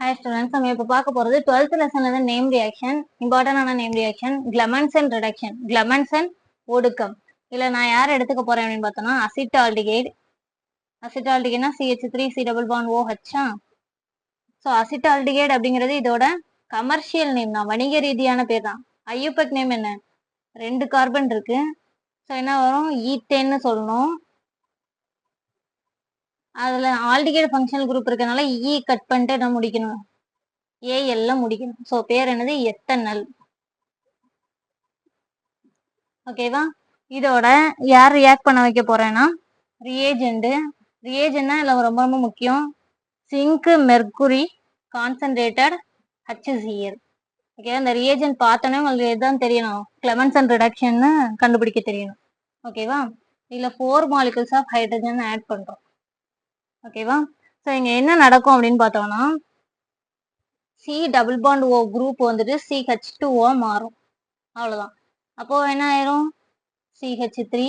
Hi students நம்ம இப்போ பார்க்க போகிறது டுவெல்த் லெசன்ல இருந்து நேம் ரியாக்ஷன் இம்பார்ட்டன்டான name reaction Clemmensen reduction Clemmensen ஒடுக்கம். இதில் நான் யார் எடுத்துக்க போகிறேன் அப்படின்னு பார்த்தோம்னா acetaldehyde அசிட்டால்டிகேட்னா CH three C double bond O H so acetaldehyde அப்படிங்கிறது இதோட கமர்ஷியல் நேம் தான். வணிக ரீதியான பேர் தான். ஐயூபெக் நேம் என்ன? ரெண்டு கார்பன் இருக்கு. ஸோ என்ன வரும்? E ஈத்தேன்னு சொல்லணும். அதுல ஆல்டிகேட் ஃபங்க்ஷனல் குரூப் இருக்கனால இ e கட் பண்ணிட்டு என்ன முடிக்கணும். ஏ எல்லாம் முடிக்கணும். ஸோ பேர் என்னது? எத்தனல். ஓகேவா இதோட யார் ரியாக்ட் பண்ண வைக்க போறேன்னா ரியேஜெண்ட் ரியேஜென்ட்னா இல்லை ரொம்ப ரொம்ப முக்கியம். Zinc mercury concentrated HCl okay அந்த ரியேஜென்ட் பார்த்தோன்னே உங்களுக்கு எதுதான் தெரியணும். கிளமன்சன் ரிடக்ஷன்னு கண்டுபிடிக்க தெரியணும். ஓகேவா இதில் four molecules of hydrogen add பண்ணுறோம் ஓகேவா ஸோ இங்கே என்ன நடக்கும் அப்படின்னு பார்த்தோம்னா C double bond O group வந்துட்டு சிஹெச் டூ ஓ மாறும். அவ்வளோதான் அப்போது என்ன ஆயிரும்? சிஹெச் த்ரீ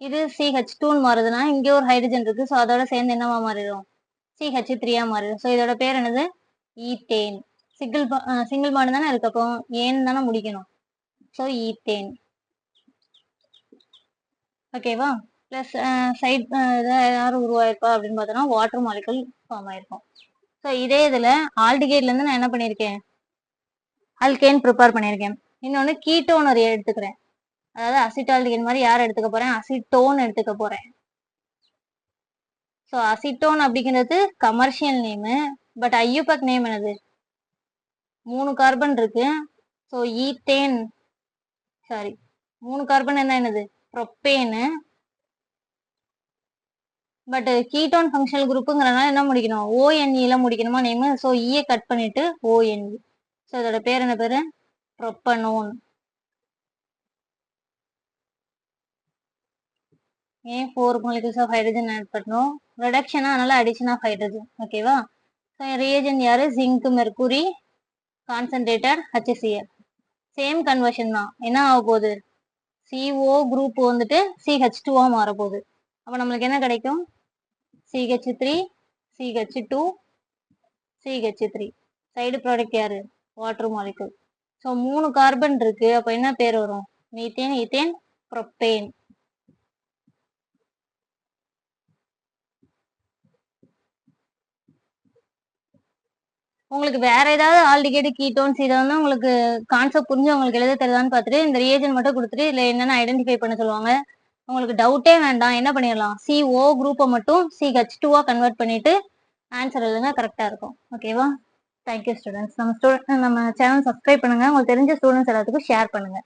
இது சிஹெச் டூன்னு மாறுதுன்னா இங்கே ஒரு ஹைட்ரஜன் இருக்குது ஸோ அதோட சேர்ந்து என்னவா மாறிடும்? சிஹெச் த்ரீயாக மாறிடும். ஸோ இதோட பேர் என்னது? ஈத்தேன் சிங்கிள் சிங்கிள் பாண்ட் தானே இருக்கு? அப்போ ஏன்னு தானே முடிக்கணும். ஸோ ஈத்தேன் ஓகேவா ப்ளஸ் சைட் ஏதாவது உருவாயிருக்கா அப்படின்னு பார்த்தோன்னா வாட்டர் மாலிக்கல் ஃபார்ம் ஆயிருக்கும். ஸோ இதே இதில் ஆல்டிகேட்லேருந்து நான் என்ன பண்ணியிருக்கேன்? அல்கேன் ப்ரிப்பேர் பண்ணியிருக்கேன். இன்னொன்று கீட்டோன் ஒரு எடுத்துக்கிறேன். அதாவது அசிட்டால்டிகேட் மாதிரி யார் எடுத்துக்க போகிறேன் அசிட்டோன் எடுத்துக்க போகிறேன் ஸோ அசிட்டோன் அப்படிங்கிறது commercial name but IUPAC name என்னது? மூணு கார்பன் இருக்கு. ஸோ ஈத்தேன் சாரி மூணு கார்பன் என்ன என்னது? ப்ரொப்பேனு பட் கீட்டோன் ஃபங்க்ஷனல் குரூப்புங்கிறனால என்ன முடிக்கணும்? ஓஎன்இல முடிக்கணுமா name so E A cut பண்ணிட்டு ஓஎன்இ ஸோ இதோட பேர் என்ன பேரு? ப்ரொப்பனோன் ஏன் four molecules of hydrogen add பண்ணோம் ரிடக்ஷனா அதனால அடிஷன் ஆஃப் ஹைட்ரஜன் ஓகேவா ஸோ ரியேஜன் யாரு? Zinc mercury concentrated HCl same conversion தான். என்ன ஆக போகுது? சிஓ குரூப் வந்துட்டு சிஹெச் டூவா மாற போகுது. அப்போ நம்மளுக்கு என்ன கிடைக்கும்? CH three CH two CH three side product யாரு? வாட்டர் மாலிகுல் ஸோ மூணு கார்பன் இருக்கு. அப்போ என்ன பேர் வரும்? மீத்தேன் ஈத்தேன் ப்ரொப்பேன் உங்களுக்கு வேற ஏதாவது ஆல்டிகேட் கீட்டோன்ஸ் இதை உங்களுக்கு கான்செப்ட் புரிஞ்சு உங்களுக்கு எழுத தெரியுதான்னு பார்த்துட்டு இந்த ரியேஜன் மட்டும் கொடுத்துட்டு இல்லை என்னென்ன ஐடென்டிஃபை பண்ண சொல்லுவாங்க? உங்களுக்கு டவுட்டே வேண்டாம். என்ன பண்ணிடலாம்? சி ஓ குரூப்பை மட்டும் சி ஹெச் டூவா கன்வெர்ட் பண்ணிட்டு ஆன்சர் எழுதுங்க. கரெக்டாக இருக்கும். ஓகேவா தேங்க்யூ ஸ்டூடெண்ட்ஸ் நம்ம ஸ்டூடெண்ட் நம்ம சேனல் சப்ஸ்கிரைப் பண்ணுங்க. உங்களுக்கு தெரிஞ்ச ஸ்டூடெண்ட்ஸ் எல்லாத்துக்கும் ஷேர் பண்ணுங்க.